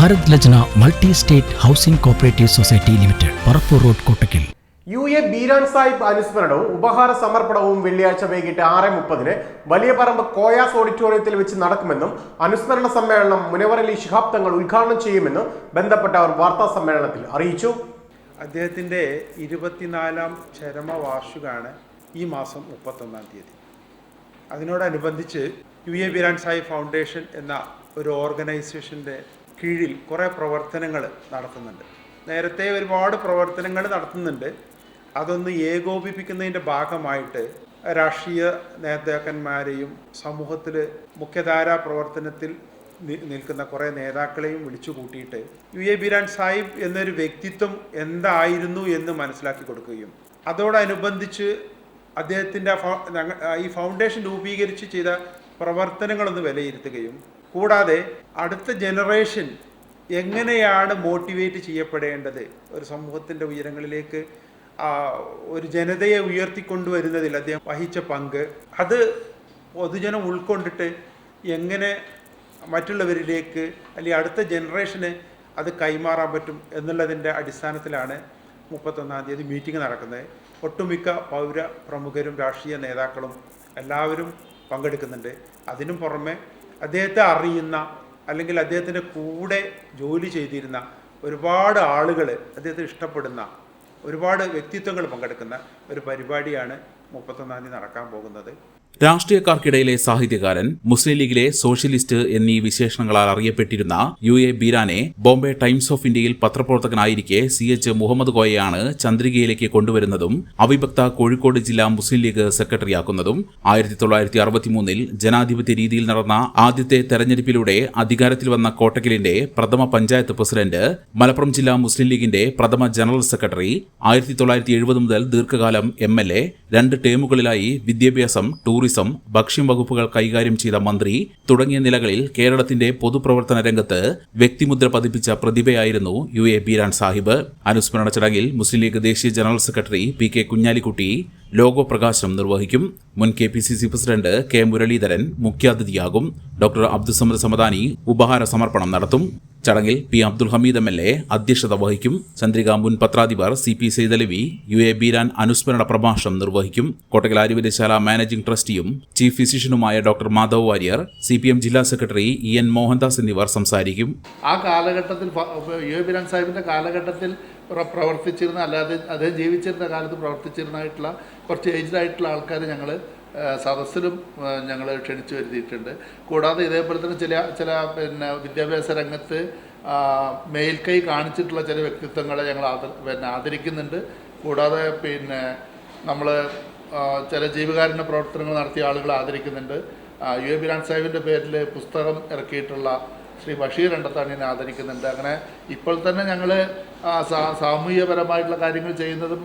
Bharat Lajna multi state housing cooperative society limited Parappur road Kottakkal. U A Beeran Sahib അനുസ്മരണവും ഉപഹാര സമർപ്പണവും വെള്ളിയാഴ്ച വൈകിട്ട് ആറ് മുപ്പതിന് വലിയ പറമ്പ് കോയാസ് ഓഡിറ്റോറിയത്തിൽ വെച്ച് നടക്കുമെന്നും അനുസ്മരണ സമ്മേളനം മുനവർ അലി ശിഹാബ് തങ്ങൾ ഉദ്ഘാടനം ചെയ്യുമെന്നും ബന്ധപ്പെട്ടവർ വാർത്താ സമ്മേളനത്തിൽ അറിയിച്ചു. അദ്ദേഹത്തിന്റെ ഇരുപത്തിനാലാം ചരമവാർഷികമാണ് ഈ മാസം മുപ്പത്തൊന്നാം തീയതി. അതിനോടനുബന്ധിച്ച് U A Biran Sai foundation എന്ന ഒരു ഓർഗനൈസേഷന്റെ കീഴിൽ കുറേ പ്രവർത്തനങ്ങൾ നടത്തുന്നുണ്ട്. നേരത്തെ ഒരുപാട് പ്രവർത്തനങ്ങൾ നടത്തുന്നുണ്ട്. അതൊന്ന് ഏകോപിപ്പിക്കുന്നതിന്റെ ഭാഗമായിട്ട് രാഷ്ട്രീയ നേതാക്കന്മാരെയും സമൂഹത്തിൽ മുഖ്യധാരാ പ്രവർത്തനത്തിൽ നിൽക്കുന്ന കുറേ നേതാക്കളെയും വിളിച്ചു കൂട്ടിയിട്ട് യു എ ബിരാൻ സാഹിബ് എന്നൊരു വ്യക്തിത്വം എന്തായിരുന്നു എന്ന് മനസ്സിലാക്കി കൊടുക്കുകയും അതോടനുബന്ധിച്ച് അദ്ദേഹത്തിന്റെ ഈ ഫൗണ്ടേഷൻ രൂപീകരിച്ച് ചെയ്ത പ്രവർത്തനങ്ങളൊന്ന് വിലയിരുത്തുകയും കൂടാതെ അടുത്ത ജനറേഷൻ എങ്ങനെയാണ് മോട്ടിവേറ്റ് ചെയ്യപ്പെടേണ്ടത്? ഒരു സമൂഹത്തിന്റെ ഉയരങ്ങളിലേക്ക് ഒരു ജനതയെ ഉയർത്തിക്കൊണ്ടുവരുന്നതിൽ അദ്ദേഹം വഹിച്ച പങ്ക്. അത് പൊതുജനം ഉൾക്കൊണ്ടിട്ട് എങ്ങനെ മറ്റുള്ളവരിലേക്ക് അല്ലെങ്കിൽ അടുത്ത ജനറേഷന് അത് കൈമാറാൻ പറ്റും എന്നുള്ളതിന്റെ അടിസ്ഥാനത്തിലാണ് മുപ്പത്തൊന്നാം തീയതി മീറ്റിംഗ് നടക്കുന്നത്. ഒട്ടുമിക്ക പൗര പ്രമുഖരും രാഷ്ട്രീയ നേതാക്കളും എല്ലാവരും പങ്കെടുക്കുന്നുണ്ട്. അതിനും പുറമെ അദ്ദേഹത്തെ അറിയുന്ന അല്ലെങ്കിൽ അദ്ദേഹത്തിന്റെ കൂടെ ജോലി ചെയ്തിരുന്ന ഒരുപാട് ആളുകൾ അദ്ദേഹത്തെ ഇഷ്ടപ്പെടുന്ന ഒരുപാട് വ്യക്തിത്വങ്ങൾ പങ്കെടുക്കുന്ന ഒരു പരിപാടിയാണ് മുപ്പത്തൊന്നാം തീയതി നടക്കാൻ പോകുന്നത്. രാഷ്ട്രീയക്കാർക്കിടയിലെ സാഹിത്യകാരൻ മുസ്ലിം ലീഗിലെ സോഷ്യലിസ്റ്റ് എന്നീ വിശേഷണങ്ങളാൽ അറിയപ്പെട്ടിരുന്ന യു എ ബീരാനെ ബോംബെ ടൈംസ് ഓഫ് ഇന്ത്യയിൽ പത്രപ്രവർത്തകനായിരിക്കെ സി എച്ച് മുഹമ്മദ് കോയയാണ് ചന്ദ്രികയിലേക്ക് കൊണ്ടുവരുന്നതും അവിഭക്ത കോഴിക്കോട് ജില്ലാ മുസ്ലിം ലീഗ് സെക്രട്ടറിയാക്കുന്നതും ആയിരത്തി തൊള്ളായിരത്തി അറുപത്തിമൂന്നിൽ ജനാധിപത്യ രീതിയിൽ നടന്ന ആദ്യത്തെ തെരഞ്ഞെടുപ്പിലൂടെ അധികാരത്തിൽ വന്ന കോട്ടക്കലിന്റെ പ്രഥമ പഞ്ചായത്ത് പ്രസിഡന്റ് മലപ്പുറം ജില്ലാ മുസ്ലിം ലീഗിന്റെ പ്രഥമ ജനറൽ സെക്രട്ടറി ആയിരത്തി തൊള്ളായിരത്തി എഴുപത് മുതൽ ദീർഘകാലം എം എൽ എ രണ്ട് ടേമുകളിലായി വിദ്യാഭ്യാസം ടൂറിസം ഭക്ഷ്യം വകുപ്പുകൾ കൈകാര്യം ചെയ്ത മന്ത്രി തുടങ്ങിയ നിലകളിൽ കേരളത്തിന്റെ പൊതുപ്രവർത്തന രംഗത്ത് വ്യക്തിമുദ്ര പതിപ്പിച്ച പ്രതിഭയായിരുന്നു യു എ ബീരാൻ സാഹിബ്. അനുസ്മരണ ചടങ്ങിൽ മുസ്ലിം ലീഗ് ദേശീയ general secretary P K Kunhalikutty logo പ്രകാശനം നിർവഹിക്കും. മുൻ K P C C president K Muraleedharan മുഖ്യാതിഥിയാകും. ഡോക്ടർ അബ്ദുസമദ് സമദാനി ഉപഹാര സമർപ്പണം നടത്തും. ചടങ്ങിൽ P Abdul Hameed M L A അധ്യക്ഷത വഹിക്കും. ചന്ദ്രിക മുൻ പത്രാധിപർ C P Saithalavi U A Beeran അനുസ്മരണ പ്രഭാഷണം നിർവഹിക്കും. കോട്ടകൽ ആര്യവൈദ്യശാല മാനേജിംഗ് ട്രസ്റ്റിയും chief ഫിസിഷ്യനുമായ doctor Madhav Warrier C P M ജില്ലാ സെക്രട്ടറി ഇ എൻ മോഹൻദാസ് എന്നിവർ സംസാരിക്കും. ആ കാലഘട്ടത്തിൽ യു എ ബിരാൻ സാഹിബിന്റെ കാലഘട്ടത്തിൽ പ്രവർത്തിച്ചിരുന്ന അല്ലാതെ അദ്ദേഹം ജീവിച്ചിരുന്ന കാലത്ത് പ്രവർത്തിച്ചിരുന്നതായിട്ടുള്ള കുറച്ച് ഏജ്ഡ് ആയിട്ടുള്ള ആൾക്കാർ ഞങ്ങൾ സദസ്സിലും ഞങ്ങൾ ക്ഷണിച്ചു വരുത്തിയിട്ടുണ്ട്. കൂടാതെ ഇതേപോലെ തന്നെ ചില ചില പിന്നെ വിദ്യാഭ്യാസ രംഗത്ത് മേൽക്കൈ കാണിച്ചിട്ടുള്ള ചില വ്യക്തിത്വങ്ങളെ ഞങ്ങൾ ആദ പിന്നെ ആദരിക്കുന്നുണ്ട്. കൂടാതെ പിന്നെ നമ്മൾ ചില ജീവകാരുണ്യ പ്രവർത്തനങ്ങൾ നടത്തിയ ആളുകളെ ആദരിക്കുന്നുണ്ട്. യു എ ബിരാൻ സാഹിബിന്റെ പേരിൽ പുസ്തകം ഇറക്കിയിട്ടുള്ള ശ്രീ ബഷീർ എണ്ടത്താണിനെ ആദരിക്കുന്നുണ്ട്. അങ്ങനെ ഇപ്പോൾ തന്നെ ഞങ്ങൾ സാമൂഹ്യപരമായിട്ടുള്ള കാര്യങ്ങൾ ചെയ്യുന്നതും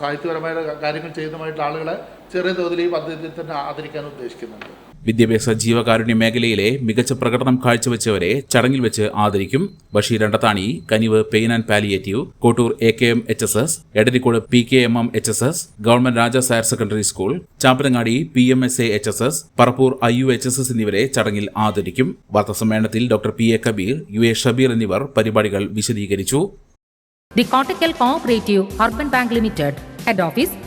സാഹിത്യപരമായ കാര്യങ്ങൾ ചെയ്യുന്നതുമായിട്ടുള്ള ആളുകളെ ചെറിയ തോതിൽ ഈ പദ്ധതിയിൽ തന്നെ ആദരിക്കാൻ ഉദ്ദേശിക്കുന്നുണ്ട്. വിദ്യാഭ്യാസ ജീവകാരുണ്യ മേഖലയിലെ മികച്ച പ്രകടനം കാഴ്ചവെച്ചവരെ ചടങ്ങിൽ വെച്ച് ആദരിക്കും. Basheer Randathani Kanivu pain and palliative Kottoor A K M H S S Edarikode P K M M H S S government Rajas higher secondary school Chappanangadi P M S A H S S Parappur I U H S S എന്നിവരെ ചടങ്ങിൽ ആദരിക്കും. വാർത്താസമ്മേളനത്തിൽ doctor P A Kabeer U A Shabeer എന്നിവർ പരിപാടികൾ വിശദീകരിച്ചു. The Kottakkal urban bank limited head Head